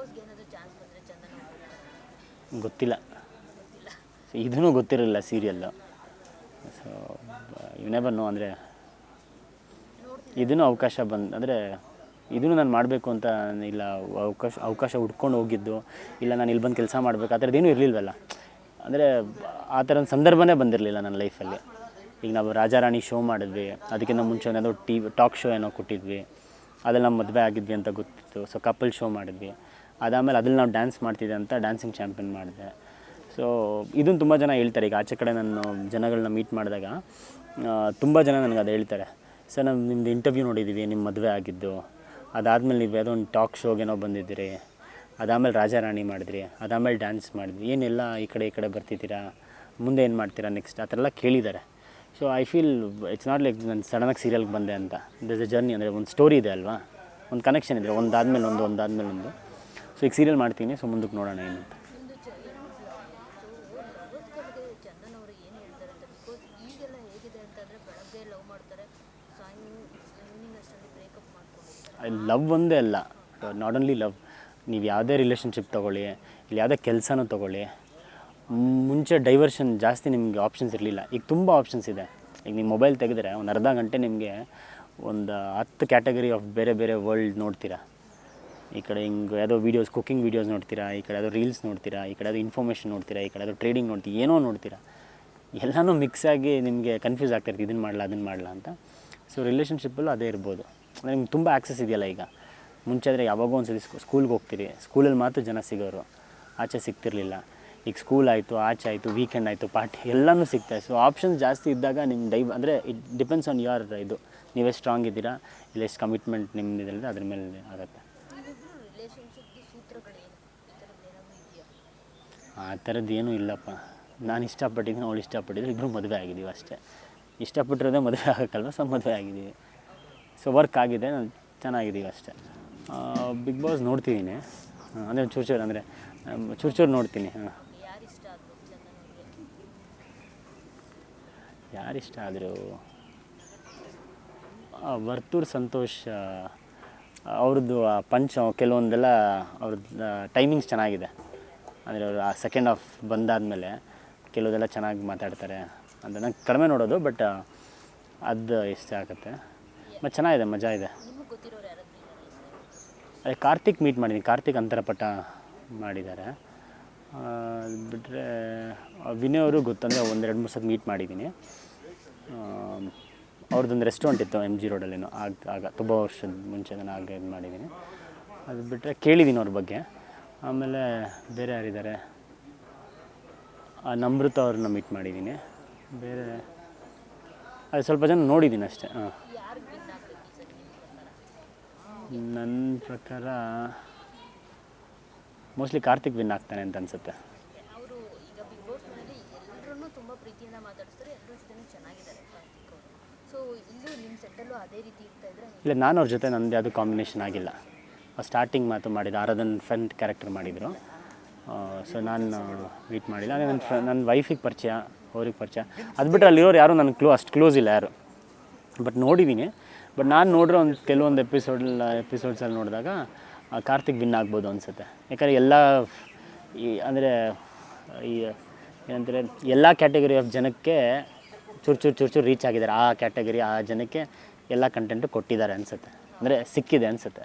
ಬಾಸ್ಗೆ ಏನಾದರೂ ಚಾನ್ಸ್ ಬಂದರೆ ಚಂದನ ಅವ್ರು ಗೊತ್ತಿಲ್ಲ. ಸೊ ಇದೂ ಗೊತ್ತಿರಲಿಲ್ಲ ಸೀರಿಯಲ್ಲು ಸೊ ಇವನೇಬನ್ನು ಅಂದರೆ ಇದೂ ಅವಕಾಶ ಬಂದು ಅಂದರೆ ಇದನ್ನು ನಾನು ಮಾಡಬೇಕು ಅಂತ ಇಲ್ಲ ಅವಕಾಶ ಅವಕಾಶ ಹುಡ್ಕೊಂಡು ಹೋಗಿದ್ದು ಇಲ್ಲ ನಾನು ಇಲ್ಲಿ ಬಂದು ಕೆಲಸ ಮಾಡಬೇಕು ಆ ಥರದ್ದೇನೂ ಇರಲಿಲ್ವಲ್ಲ. ಅಂದರೆ ಆ ಥರ ಒಂದು ಸಂದರ್ಭನೇ ಬಂದಿರಲಿಲ್ಲ ನನ್ನ ಲೈಫಲ್ಲಿ ಈಗ ನಾವು ರಾಜಾರಾಣಿ ಶೋ ಮಾಡಿದ್ವಿ ಅದಕ್ಕಿಂತ ಮುಂಚೆ ಏನಾದರೂ ಟಿ ಟಾಕ್ ಶೋ ಏನೋ ಕೊಟ್ಟಿದ್ವಿ ಅದೆಲ್ಲ ಮದುವೆ ಆಗಿದ್ವಿ ಅಂತ ಗೊತ್ತಿತ್ತು. ಸೊ ಕಪಲ್ ಶೋ ಮಾಡಿದ್ವಿ. ಅದಾದಮೇಲೆ ಅದ್ರಲ್ಲಿ ನಾವು ಡ್ಯಾನ್ಸ್ ಮಾಡ್ತಿದ್ದೆ ಅಂತ ಡ್ಯಾನ್ಸಿಂಗ್ ಚಾಂಪಿಯನ್ ಮಾಡಿದೆ. ಸೊ ಇದನ್ನು ತುಂಬ ಜನ ಹೇಳ್ತಾರೆ. ಈಗ ಆಚೆ ಕಡೆ ನಾನು ಜನಗಳನ್ನ ಮೀಟ್ ಮಾಡಿದಾಗ ತುಂಬ ಜನ ನನಗೆ ಅದು ಹೇಳ್ತಾರೆ. ಸರ್ ನಾವು ನಿಮ್ಮದು ಇಂಟರ್ವ್ಯೂ ನೋಡಿದ್ದೀವಿ ನಿಮ್ಮ ಮದುವೆ ಆಗಿದ್ದು. ಅದಾದಮೇಲೆ ನೀವು ಯಾವುದೋ ಒಂದು ಟಾಕ್ ಶೋಗೇನೋ ಬಂದಿದ್ದೀರಿ. ಅದಾದಮೇಲೆ ರಾಜಾರಾಣಿ ಮಾಡಿದ್ರಿ. ಅದಾದಮೇಲೆ ಡ್ಯಾನ್ಸ್ ಮಾಡಿದ್ವಿ ಏನೆಲ್ಲ ಈ ಕಡೆ ಈ ಕಡೆ ಬರ್ತಿದ್ದೀರಾ? ಮುಂದೆ ಏನು ಮಾಡ್ತೀರಾ ನೆಕ್ಸ್ಟ್ ಆ ಥರ ಎಲ್ಲ ಕೇಳಿದ್ದಾರೆ. So I feel it's not like ನಾನು ಸಡನ್ನಾಗಿ ಸೀರಿಯಲ್ಗೆ ಬಂದೆ ಅಂತ. ದಸ್ ಎ ಜರ್ನಿ ಅಂದರೆ ಒಂದು ಸ್ಟೋರಿ ಇದೆ ಅಲ್ವಾ? ಒಂದು ಕನೆಕ್ಷನ್ ಇದೆ. ಒಂದಾದ್ಮೇಲೆ ಒಂದು ಒಂದಾದ್ಮೇಲೆ ಒಂದು. ಸೊ ಈಗ ಸೀರಿಯಲ್ ಮಾಡ್ತೀನಿ. ಸೊ ಮುಂದಕ್ಕೆ ನೋಡೋಣ ಏನಂತ ಲವ್ ಒಂದೇ ಅಲ್ಲ. ನಾಟ್ ಓನ್ಲಿ ಲವ್ ನೀವು ಯಾವುದೇ ರಿಲೇಷನ್ಶಿಪ್ ತೊಗೊಳ್ಳಿ ಇಲ್ಲಿ ಯಾವುದೇ ಕೆಲಸನೂ ತೊಗೊಳ್ಳಿ ಮುಂಚೆ ಡೈವರ್ಷನ್ ಜಾಸ್ತಿ ನಿಮಗೆ ಆಪ್ಷನ್ಸ್ ಇರಲಿಲ್ಲ. ಈಗ ತುಂಬ ಆಪ್ಷನ್ಸ್ ಇದೆ. ಈಗ ನಿಮ್ಮ ಮೊಬೈಲ್ ತೆಗೆದ್ರೆ ಒಂದು ಅರ್ಧ ಗಂಟೆ ನಿಮಗೆ ಒಂದು ಹತ್ತು ಕ್ಯಾಟಗರಿ ಆಫ್ ಬೇರೆ ಬೇರೆ ವರ್ಲ್ಡ್ ನೋಡ್ತೀರಾ. ಈ ಕಡೆ ಹಿಂಗೆ ಯಾವುದೋ ವೀಡಿಯೋಸ್ ಕುಕ್ಕಿಂಗ್ ವೀಡಿಯೋಸ್ ನೋಡ್ತೀರಾ, ಈ ಕಡೆ ಯಾವುದೋ ರೀಲ್ಸ್ ನೋಡ್ತೀರಾ, ಈ ಕಡೆ ಯಾವುದೋ ಇನ್ಫಾರ್ಮೇಷನ್ ನೋಡ್ತೀರಾ, ಈ ಕಡೆ ಯಾವುದೋ ಟ್ರೇಡಿಂಗ್ ನೋಡ್ತೀರಾ, ಏನೋ ನೋಡ್ತೀರಾ. ಎಲ್ಲನೂ ಮಿಕ್ಸ್ ಆಗಿ ನಿಮಗೆ ಕನ್ಫ್ಯೂಸ್ ಆಗ್ತಿರ್ತೀವಿ ಇದನ್ನು ಮಾಡಲ್ಲ ಅದನ್ನು ಮಾಡಲ್ಲ ಅಂತ. ಸೊ ರಿಲೇಷನ್ಶಿಪ್ಪಲ್ಲೂ ಅದೇ ಇರ್ಬೋದು. ಅಂದರೆ ನಿಮ್ಗೆ ತುಂಬ ಆ್ಯಕ್ಸಸ್ ಇದೆಯಲ್ಲ ಈಗ. ಮುಂಚೆ ಆದರೆ ಯಾವಾಗೋ ಒಂದು ಸತಿ ಸ್ಕೂಲ್ಗೆ ಹೋಗ್ತೀರಿ ಸ್ಕೂಲಲ್ಲಿ ಮಾತ್ರ ಜನ ಸಿಗೋರು. ಆಚೆ ಸಿಗ್ತಿರ್ಲಿಲ್ಲ. ಈಗ ಸ್ಕೂಲ್ ಆಯಿತು, ಆಚೆ ಆಯಿತು ವೀಕೆಂಡ್ ಆಯಿತು ಪಾರ್ಟಿ ಎಲ್ಲನೂ ಸಿಗ್ತದೆ ಸೊ ಆಪ್ಷನ್ಸ್ ಜಾಸ್ತಿ ಇದ್ದಾಗ ನಿಮ್ಮ ಡೈ ಅಂದರೆ ಇಟ್ ಡಿಪೆಂಡ್ಸ್ ಆನ್ ಯುವರ್ ಇದು. ನೀವೇ ಸ್ಟ್ರಾಂಗ್ ಇದ್ದೀರಾ, ಇಲ್ಲ ಎಷ್ಟು ಕಮಿಟ್ಮೆಂಟ್ ನಿಮ್ಮದಿದೆ ಅದ್ರ ಮೇಲೆ ಆಗುತ್ತೆ. ಆ ಥರದ್ದು ಏನೂ ಇಲ್ಲಪ್ಪ. ನಾನು ಇಷ್ಟಪಟ್ಟಿದ್ದೀನಿ ಅವಳು ಇಷ್ಟಪಟ್ಟಿದ್ರು ಇಬ್ಬರು ಮದುವೆ ಆಗಿದ್ದೀವಿ ಅಷ್ಟೇ. ಇಷ್ಟಪಟ್ಟಿರೋದೇ ಮದುವೆ ಆಗೋಕ್ಕಲ್ವ? ಸೊ ಮದುವೆ ಆಗಿದ್ದೀವಿ. ಸೊ ವರ್ಕ್ ಆಗಿದೆ ನಾನು ಚೆನ್ನಾಗಿದ್ದೀವಿ ಅಷ್ಟೇ. ಬಿಗ್ ಬಾಸ್ ನೋಡ್ತಿದ್ದೀನಿ. ಅಂದರೆ ಚೂರು ಚೂರು ಅಂದರೆ ಚೂರು ಚೂರು ನೋಡ್ತೀನಿ. ಹಾಂ ಯಾರಿಷ್ಟ ಆದರೂ ವರ್ತೂರ್ ಸಂತೋಷ್ ಅವ್ರದ್ದು ಪಂಚ್, ಕೆಲವೊಂದೆಲ್ಲ ಅವ್ರದ್ದು ಟೈಮಿಂಗ್ಸ್ ಚೆನ್ನಾಗಿದೆ. ಅಂದರೆ ಅವರು ಆ ಸೆಕೆಂಡ್ ಹಾಫ್ ಬಂದಾದಮೇಲೆ ಕೆಲವುದೆಲ್ಲ ಚೆನ್ನಾಗಿ ಮಾತಾಡ್ತಾರೆ ಅಂತ ನಂಗೆ ಕಡಿಮೆ ನೋಡೋದು ಬಟ್ ಅದು ಇಷ್ಟ ಆಗುತ್ತೆ. ಮತ್ತು ಚೆನ್ನಾಗಿದೆ, ಮಜಾ ಇದೆ. ಅದೇ ಕಾರ್ತಿಕ್ ಮೀಟ್ ಮಾಡಿದ್ದೀನಿ ಕಾರ್ತಿಕ್ ಅಂತರಪಟ್ಟ ಮಾಡಿದ್ದಾರೆ. ಬಿಟ್ಟರೆ ವಿನಯ್ ಅವರು ಗೊತ್ತಂದರೆ ಒಂದೆರಡು ಮೂರು ಸತಿ ಮೀಟ್ ಮಾಡಿದ್ದೀನಿ ಅವ್ರದ್ದೊಂದು ರೆಸ್ಟೋರೆಂಟ್ ಇತ್ತು ಎಂ ಜಿ ರೋಡಲ್ಲೇನೋ. ಆಗ ಆಗ ತುಂಬ ವರ್ಷದ ಮುಂಚೆ ನಾನು ಆಗ ಇದು ಮಾಡಿದ್ದೀನಿ ಅದು ಬಿಟ್ಟರೆ ಕೇಳಿದ್ದೀನಿ ಅವ್ರ ಬಗ್ಗೆ. ಆಮೇಲೆ ಬೇರೆ ಯಾರಿದ್ದಾರೆ ನಮೃತ ಅವ್ರನ್ನ ಮೀಟ್ ಮಾಡಿದ್ದೀನಿ ಬೇರೆ ಅದು ಸ್ವಲ್ಪ ಜನ ನೋಡಿದ್ದೀನಿ ಅಷ್ಟೇ, ಹಾಂ. ನನ್ನ ಪ್ರಕಾರ ಮೋಸ್ಟ್ಲಿ ಕಾರ್ತಿಕ್ ವಿನ್ ಆಗ್ತಾನೆ ಅಂತ ಅನಿಸುತ್ತೆ. ಇಲ್ಲೂ ನಾನು ಅವ್ರ ಜೊತೆ ನಂದು ಯಾವುದು ಕಾಂಬಿನೇಷನ್ ಆಗಿಲ್ಲ. ಸ್ಟಾರ್ಟಿಂಗ್ ಮಾತು ಮಾಡಿದ್ದು, ಆರಾಧನ್ ಫ್ರೆಂಡ್ ಕ್ಯಾರೆಕ್ಟರ್ ಮಾಡಿದರು. ಸೊ ನಾನು ಮೀಟ್ ಮಾಡಿಲ್ಲ. ಅದೇ ನನ್ನ ಫ್ರ ನನ್ನ ವೈಫಿಗೆ ಪರಿಚಯ, ಅವ್ರಿಗೆ ಪರಿಚಯ. ಅದು ಬಿಟ್ಟರೆ ಅಲ್ಲಿರೋರು ಯಾರು ನನಗೆ ಕ್ಲೋ ಅಷ್ಟು ಕ್ಲೋಸ್ ಇಲ್ಲ ಯಾರು. ಬಟ್ ನೋಡಿದ್ದೀನಿ ಬಟ್ ನಾನು ನೋಡಿರೋ ಒಂದು ಕೆಲವೊಂದು ಎಪಿಸೋಡ್ ಎಪಿಸೋಡ್ಸಲ್ಲಿ ನೋಡಿದಾಗ ಕಾರ್ತಿಕ್ ವಿನ್ ಆಗ್ಬೋದು ಅನಿಸುತ್ತೆ. ಯಾಕಂದರೆ ಎಲ್ಲ, ಈ, ಅಂದರೆ, ಈ, ಏನಂತಾರೆ, ಎಲ್ಲ ಕ್ಯಾಟಗರಿ ಆಫ್ ಜನಕ್ಕೆ ಚೂರು ಚೂರು ಚೂರು ಚೂರು ರೀಚ್ ಆಗಿದ್ದಾರೆ ಆ ಕ್ಯಾಟಗರಿ ಆ ಜನಕ್ಕೆ ಎಲ್ಲ ಕಂಟೆಂಟು ಕೊಟ್ಟಿದ್ದಾರೆ ಅನಿಸುತ್ತೆ. ಅಂದರೆ ಸಿಕ್ಕಿದೆ ಅನಿಸುತ್ತೆ.